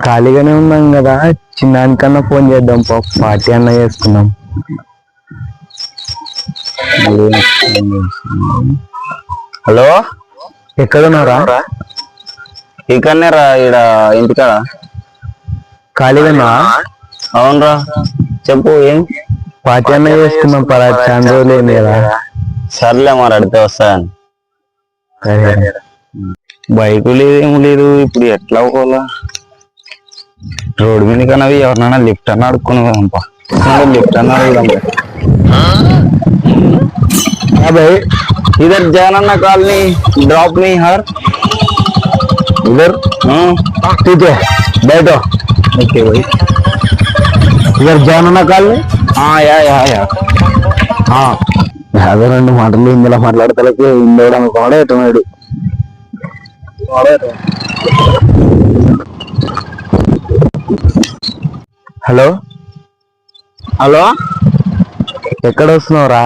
ఖాళీగానే ఉన్నాం కదా. చిన్నానికన్నా ఫోన్ చేద్దాం పా. పార్టీ అన్న చేసుకున్నాం హలో? ఎక్కడున్నారా ఇక్కడనే రా ఈడ ఇంటికాడ. ఖాళీగానా అవునరా. చెప్పు ఏం? పార్టీ అన్న చేసుకున్నాం పరా. చాలా రోజులు అయింది కదా. సర్లే మరి అడితే వస్తాను. బైక్ లేదు ఏం లేదు ఇప్పుడు ఎట్లా పోవాలా రోడ్డు మీద కన్నా ఎవరినైనా లిఫ్ట్ అన్న అడుక్కుని పోదాంపా లిఫ్ట్ అన్న అడుగుదాం हाँ भाई इधर जानना कॉलोनी ड्रॉप मी हर इधर ठीक है बैठो ओके भाई इधर జానన్న కాలనీ हाँ या या या అదే రెండు మాటలు ఇందులో మాట్లాడతలకి ఇందోడు అనుకోవడం ఎటున్నాడు హలో హలో? ఎక్కడ వస్తున్నావురా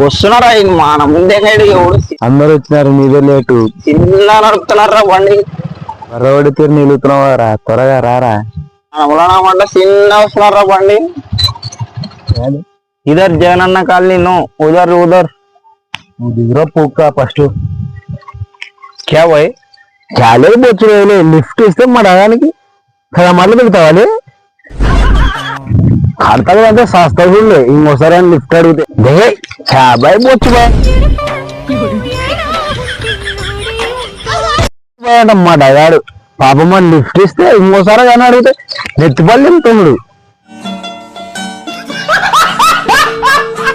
వస్తున్నారా ఇంక మన ముందే కాదు ఎవడు? అందరు వచ్చినారు నీదే లేటు. చిన్న నడుపుతున్నారా బండి? మరొకటి తీరు నిలుగుతున్నావారా త్వరగా రారా. మనములనమాట చిన్న వస్తున్నారా బండి? ఇధర్ జగనన్న కాలనీ నో. ఉదర్ ఉదర్. నువ్వు దిగురా పూక్క ఫస్ట్. క్యా భాయ్ చాలే బొచ్చు లిఫ్ట్ ఇస్తే మా డగానికి సగం మళ్ళీ పెడతావాలి కడతాడు అంటే సస్తా చూడలే ఇంకోసారి అని లిఫ్ట్ అడిగితే దే చాబాయ్ బొచ్చు బాయ్ మా డగాడు పాపం అని లిఫ్ట్ ఇస్తే ఇంకోసారి కానీ అడిగితే నెత్తిపల్లి తమ్ముడు